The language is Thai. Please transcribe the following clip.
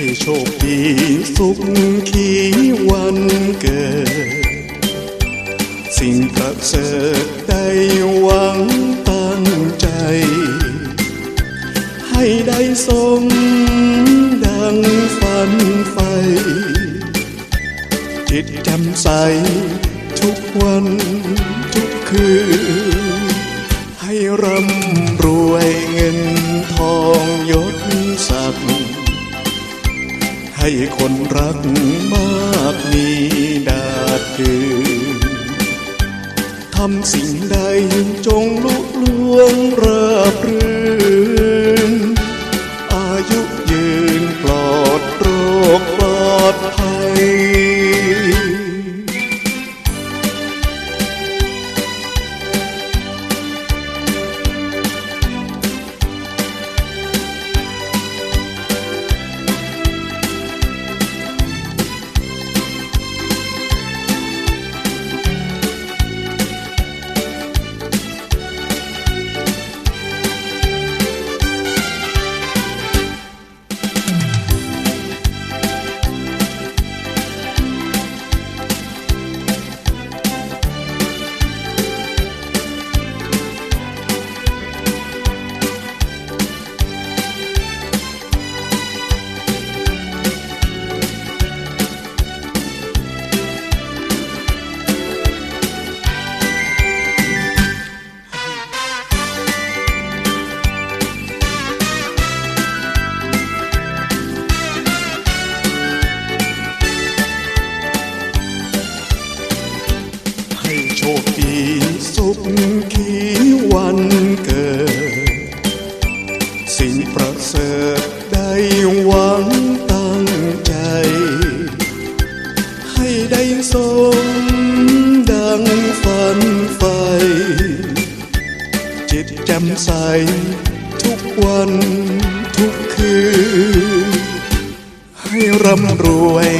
ให้โชคดีสุขขีวันเกิด สิ่งประเสริฐได้หวังตั้งใจ ให้ได้สมดังฝันไฟ จิตจำใสทุกวันทุกคืน ให้ร่ำ ให้คนรักมากมีดาดคืนทำสิ่งใดจงลุล่วงราบรื่น สุขขีวันเกิด สิ่งประเสริฐได้หวังตั้งใจ ให้ได้สมดังฝันไฟจิตแจ่มใสทุกวันทุกคืน ให้ร่ำรวย